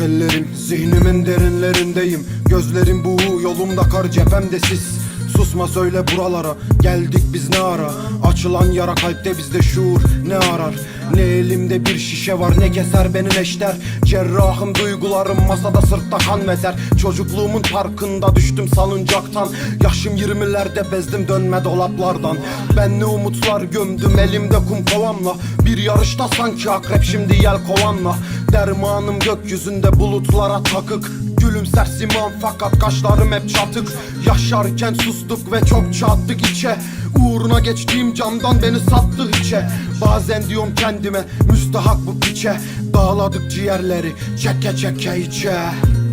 Ellerim zihnimin derinlerindeyim. Gözlerim buğu yolumda kar cephemde sis Susma söyle buralara geldik biz ne ara? Açılan yara kalpte bizde şuur ne arar? Ne elimde bir şişe var ne keser beni neşter? Cerrahım duygularım masada sırtta kan veter Çocukluğumun parkında düştüm salıncaktan. Yaşım yirmilerde bezdim dönme dolaplardan. Ben ne umutlar gömdüm elimde kum kovamla Bir yarışta sanki akrep şimdi yel kovanla. Dermanım gökyüzünde bulutlara takık Gülümser siman fakat kaşlarım hep çatık. Yaşarken sustuk ve çok çattık içe. Uğruna geçtiğim camdan beni sattı içe Bazen diyorum kendime müstahak bu piçe. Dağladık ciğerleri çeke çeke içe.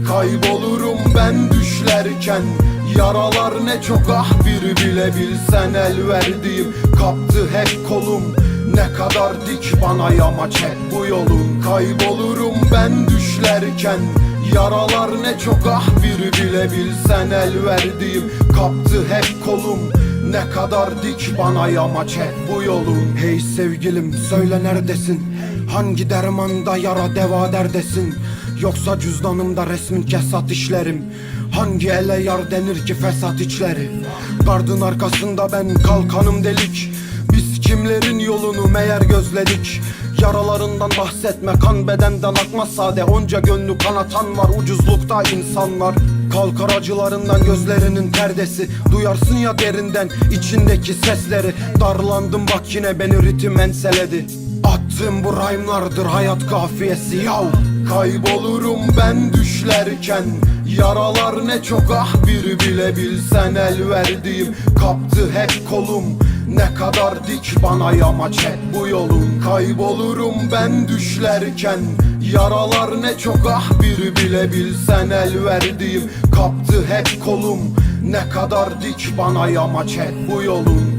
Kaybolurum ben düşlerken. Yaralar ne çok ah bir bile bilsen el verdiğim Kaptı hep kolum ne kadar dik bana yamaç hep bu yolun. Kaybolurum ben düşlerken Yaralar ne çok ah bir bile bilsen el verdiğim. Kaptı hep kolum ne kadar dik bana yamaç hep bu yolun Hey sevgilim söyle neredesin? Hangi dermanda yara deva derdesin? Yoksa cüzdanımda resmin kesat işlerim. Hangi ele yar denir ki fesat içleri? Gardın arkasında ben kalkanım delik kimlerin yolunu meğer gözledik? Yaralarından bahsetme kan bedenden akmaz sade. Onca gönlü kanatan var ucuzlukta insanlar. Kalkar acılarından gözlerinin perdesi. Duyarsın ya derinden içindeki sesleri. Darlandım bak yine beni ritim enseledi. Attığım bu rhyme'lardır hayat kafiyesi yav. Kaybolurum ben düşlerken. Yaralar ne çok ah bir bile bilsen el verdiğim. Kaptı hep kolum ne kadar dik bana yamaç hep bu yolun Kaybolurum ben düşlerken. Yaralar ne çok ah bir bile bilsen el verdiğim Kaptı hep kolum. Ne kadar dik bana yamaç hep bu yolun